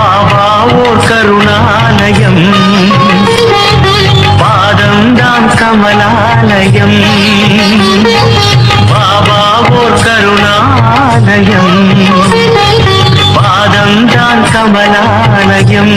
பாபாவோ ஓர் கருணாலயம். பாதம்தான் கமலாலயம். பாபாவோ ஓர் கருணாலயம். பாதம்தான் கமலாலயம்.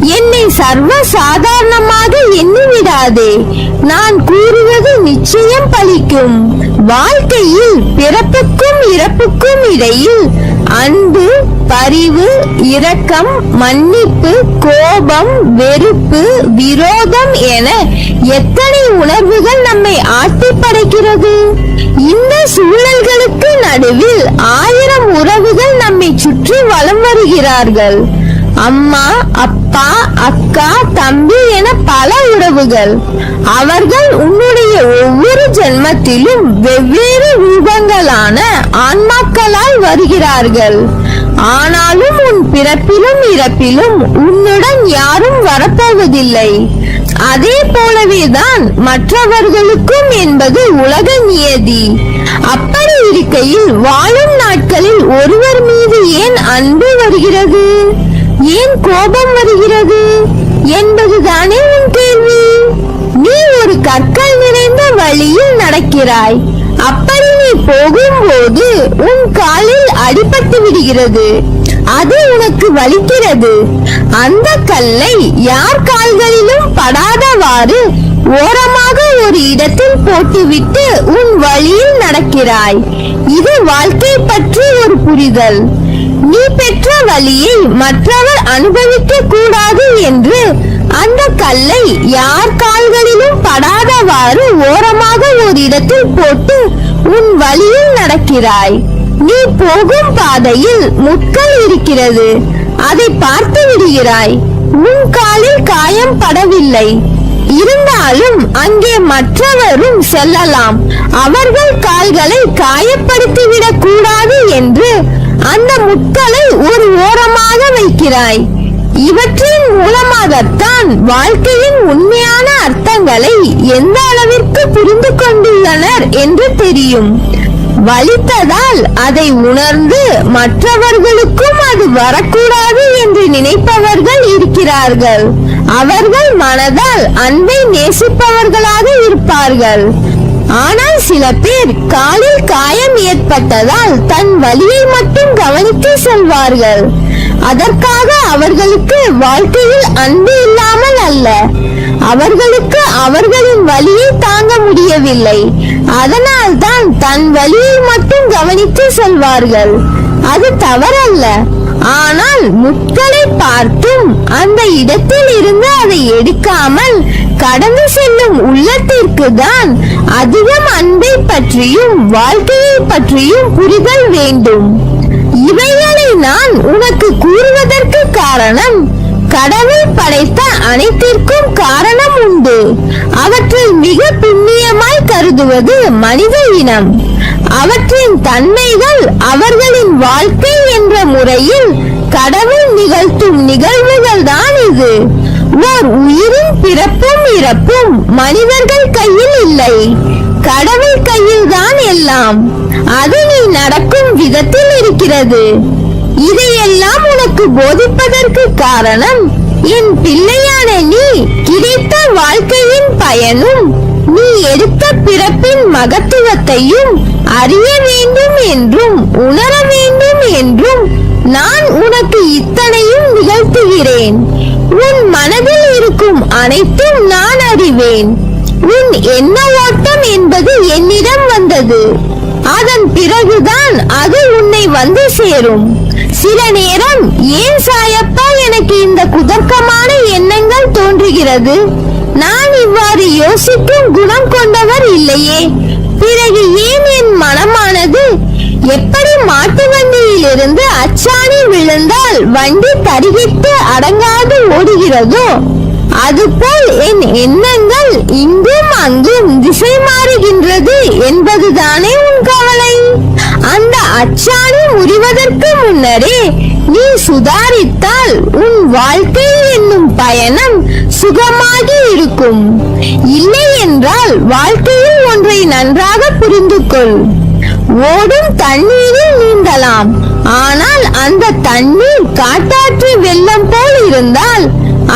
என்னை சர்வ சாதாரணமாக எண்ணிவிடாதே. நான் கூறுவது நிச்சயம் பலிக்கும். வாழ்க்கையில் பிறப்புக்கும் இறப்புக்கும் இடையில் அன்பு பரிவு இரக்கம் மன்னிப்பு கோபம் வெறுப்பு விரோதம் என எத்தனை உணர்வுகள் நம்மை ஆட்டி படைக்கிறது இந்த சூழல்களுக்கு நடுவில் ஆயிரம் உறவுகள் நம்மை சுற்றி வலம் வருகிறார்கள். அம்மா அப்பா அக்கா தம்பி என பல உறவுகள். அவர்கள் உன்னுடைய ஒவ்வொரு ஜென்மத்திலும் வெவ்வேறு ரூபங்களான ஆன்மாக்களாய் வருகிறார்கள். ஆனாலும் உன் பிறப்பிலும் இறப்பிலும் உன்னுடன் யாரும் வரப்போவதில்லை. அதே போலவேதான் மற்றவர்களுக்கும் என்பது உலக நியதி. அப்படி இருக்கையில் வாழும் நாட்களில் ஒருவர் மீது ஏன் அன்பு வருகிறது? ஏன் கோபம் வருகிறது? என்பதுதானே உன் கேள்வி. நீ ஒரு கற்கள் நிறைந்த வழியில் நடக்கிறாய். அப்படி நீ போகும்போது உன் காலில் அடிபட்டு விடுகிறது. அது உனக்கு வலிக்கிறது. அந்த கல்லை யார் கால்களிலும் படாதவாறு ஓரமாக ஒரு இடத்தில் போட்டுவிட்டு உன் வழியில் நடக்கிறாய். இது வாழ்க்கை பற்றி ஒரு புரிதல். நீ பெற்ற வழியை மற்றவர் அனுபவிக்க கூடாது என்று அந்த கல்லை யார் கால்களிலும் படாதவாறு ஓரமாக ஒரு இடத்தில் போட்டு உன் வழியில் நடக்கிறாய். நீ போகும் பாதையில் முட்கள் இருக்கிறது. அதை பார்த்து விடுகிறாய். உன் காலில் காயம் படவில்லை. இருந்தாலும் அங்கே மற்றவரும் செல்லலாம். அவர்கள் கால்களை காயப்படுத்திவிடக் கூடாது என்று அந்த முட்களை ஒரு ஓரமாக வைக்கிறாய். இவற்றின் மூலமாகத்தான் வாழ்க்கையின் உண்மையான அர்த்தங்களை எந்த அளவிற்கு புரிந்து கொண்டுள்ளனர் என்று தெரியும். வலித்ததால் அதை உணர்ந்து மற்றவர்களுக்கும் அது வரக்கூடாது என்று நினைப்பவர்கள் இருக்கிறார்கள். அவர்கள் மனதால் அன்பை நேசிப்பவர்களாக இருப்பார்கள். ஆனால் சில பேர் காலில் காயம் ஏற்பட்டதால் தன் வலியை மட்டும் கவனித்து செல்வார்கள். அதற்காக அவர்களுக்கு வாழ்க்கையில் அன்பு இல்லாமல் அல்ல. அவர்களுக்கு அவர்களின் வலியை தாங்க முடியவில்லை. அதனால் தான் தன் வலியை மட்டும் கவனித்து செல்வார்கள். அது தவறல்ல. ஆனால் முட்களை பார்த்தும் அந்த இடத்தில் இருந்து அதை எடுக்காமல் கடந்து செல்லும் உள்ளத்திற்கு தான் அதிகம் அன்பை பற்றியும் வாழ்க்கையை பற்றியும் புரிதல் வேண்டும். இவைகளை நான் உனக்கு கூறுவதற்கு காரணம் கடவுள் படைத்த அனைத்திற்கும் காரணம் உண்டு. அவற்றில் மிக புண்ணியமாய் கருதுவது மனித இனம். அவற்றின் தன்மைகள் அவர்களின் வாழ்க்கை என்ற முறையில் கடவுள் நிகழ்த்தும் நிகழ்வுகள் தான் இது. ஓர் உயிரின் பிறப்பும் இறப்பும் மனிதர்கள் கையில் இல்லை. கடவுள் கையில் தான் எல்லாம். அது நீ நடக்கும் விதத்தில் இருக்கிறது. இதையெல்லாம் உனக்கு போதிப்பதற்கு காரணம் என் பிள்ளையான நீ கிடைத்த வாழ்க்கையின் பயனும் நீ எடுத்த பிறப்பின் மகத்துவத்தையும் அறிய வேண்டும் என்றும் உணர வேண்டும் என்றும் நான் உனக்கு இத்தனையும் நிகழ்த்துகிறேன். உன் மனதில் இருக்கும் அனைத்தும் நான் அறிவேன். உன் எண்ண ஓட்டம் என்பது என்னிடம் வந்தது. அதன் பிறகுதான் அது உன்னை வந்து சேரும். சில நேரம் ஏன் சாயப்பா எனக்கு இந்த குதர்க்கமான எண்ணங்கள் தோன்றுகிறது? நான் இவ்வாறு யோசிக்கும் குணம் கொண்டவர் இல்லையே. பிறகு ஏன் என் மனமானது எப்படி மாட்டு வண்டியில் இருந்து அச்சாணி விழுந்தால் வண்டி தருகிட்டு அடங்காது ஓடுகிறதோ அதுபோல் என் எண்ணங்கள் இங்கும் அங்கும் திசை மாறுகின்றது என்பதுதானே உன் கவலை? அந்த அச்சாணி முறிவதற்கு முன்னரே நீ சுதாரித்தால் உன் வாழ்க்கை என்னும் பயணம் சுகமாகி இருக்கும். இல்லை என்றால் வாழ்க்கையில் ஒன்றை நன்றாக புரிந்து கொள் ஓடும் தண்ணீரில் நீந்தலாம். ஆனால் அந்த தண்ணீர் காட்டாற்று வெள்ளம் போல் இருந்தால்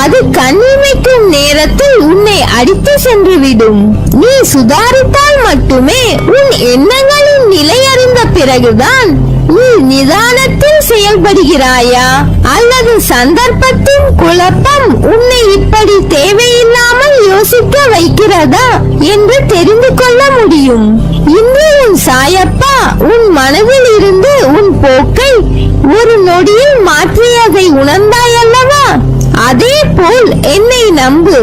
அது கண்ணிமைக்கும் நேரத்தில் உன்னை அடித்து சென்று விடும் நீ சுதாரித்தால் மட்டுமே உன் எண்ணங்களின் நிலை அறிந்த பிறகுதான் நீ நிதானத்தில் செயல்படுகிறாயா? அல்லது சந்தர்ப்பத்தின் குழப்பம் உன்னை இப்படி தேவையில்லாமல் யோசிக்க வைக்கிறதா என்று தெரிந்து கொள்ள முடியும். இன்று உன் சாயப்பா உன் மனதில் இருந்து உன் போக்கை ஒரு நொடியில் மாற்றியதை உணர்ந்தாயல்லவா? அதே போல் என்னை நம்பு.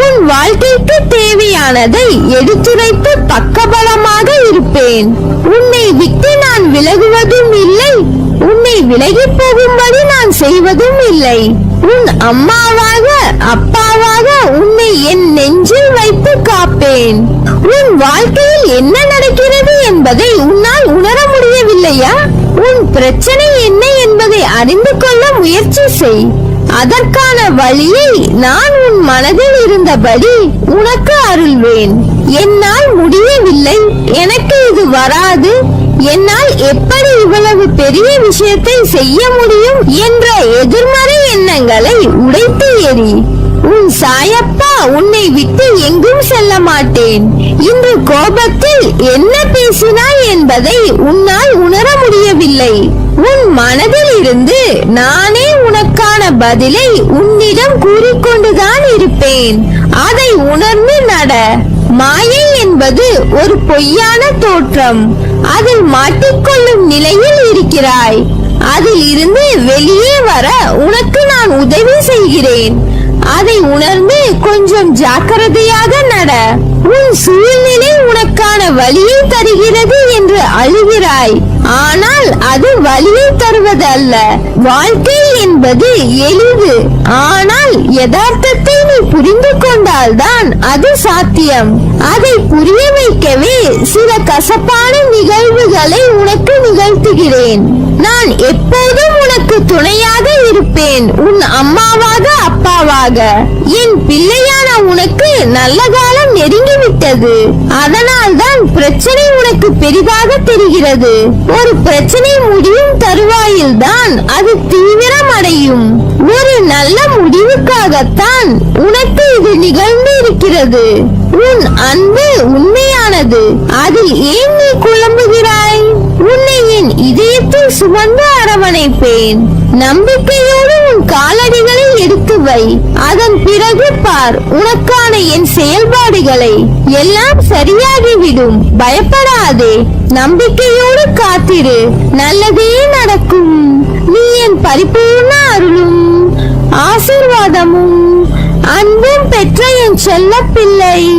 உன் வாழ்க்கைக்கு தேவையானதை எடுத்துரைத்து பக்கபலமாக இருப்பேன். உன்னை விட்டு நான் விலகுவதும் இல்லை. உன்னை விலகி போகும்படி நான் செய்வதும் இல்லை. உன் அம்மாவாக அப்பாவாக உன்னை என் நெஞ்சில் வைத்து காப்பேன். உன் வாழ்க்கையில் என்ன நடக்கிறது என்பதை உன்னால் உணர முடியவில்லையா? உன் பிரச்சனை என்ன என்பதை அறிந்து கொள்ள முயற்சி செய். அதற்கான வழியை நான் உன் மனதில் இருந்தபடி உனக்கு அருள்வேன். என்னால் முடியவில்லை. எனக்கு இது வராது. என்னால் எப்படி இவ்வளவு பெரிய விஷயத்தை செய்ய முடியும் என்ற எதிர்மறை எண்ணங்களை உடைத்து எறி உன் சாயப்பா உன்னை விட்டு எங்கும் செல்ல மாட்டேன். இன்று கோபத்தில் என்ன பேசினாய் என்பதை உன்னால் உணர முடியவில்லை. உன் மனதில் இருந்து நானே பதிலை உன்னிடம் கூறிக்கொண்டுதான் இருப்பேன். அதை உணர்ந்து நட. மாயை என்பது ஒரு பொய்யான தோற்றம். அதில் மாட்டிக்கொள்ளும் நிலையில் இருக்கிறாய். அதில் இருந்து வெளியே வர உனக்கு நான் உதவி செய்கிறேன். அதை உணர்ந்து கொஞ்சம் ஜாக்கிரதையாக நட. உன் சூழ்நிலை உனக்கான வழியை தருகிறது என்று அழுகிறாய். ஆனால் அது வழியை தருவதல்ல. வாழ்க்கை என்பது எளிது. ஆனால் யதார்த்தத்தை நீ புரிந்து கொண்டால்தான் அது சாத்தியம். அதை புரிய வைக்கவே சில கசப்பான நிகழ்வுகளை உனக்கு நிகழ்த்துகிறேன். நான் எப்போதும் உனக்கு துணையாக இருப்பேன் உன் அம்மாவாக அப்பாவாக. என் பிள்ளையான உனக்கு நல்ல காலம் நெருங்கிவிட்டது அதனால் தான் பிரச்சனை உனக்கு பெரிதாக தெரிகிறது. ஒரு பிரச்சனை முடியும் தருவாயில் தான் அது தீவிரம் அடையும் ஒரு நல்ல முடிவுக்காகத்தான் உனக்கு இது நிகழ்ந்து இருக்கிறது. உன் அன்பு உண்மையானது. அதில் ஏன் நீ குழம்புகிறாய்? உன்னை என் இதயத்தில் சுமந்து அரவணைப்பேன். நம்பிக்கையோடு உன் காலடி வை அதன் பிறகு பார். உனக்கான என் செயல்பாடுகளை எல்லாம் சரியாகிவிடும். பயப்படாதே. நம்பிக்கையோடு காத்திரு. நல்லதே நடக்கும். நீ என் பரிபூர்ண அருளும் ஆசீர்வாதமும் அன்பும் பெற்ற என் செல்ல பிள்ளை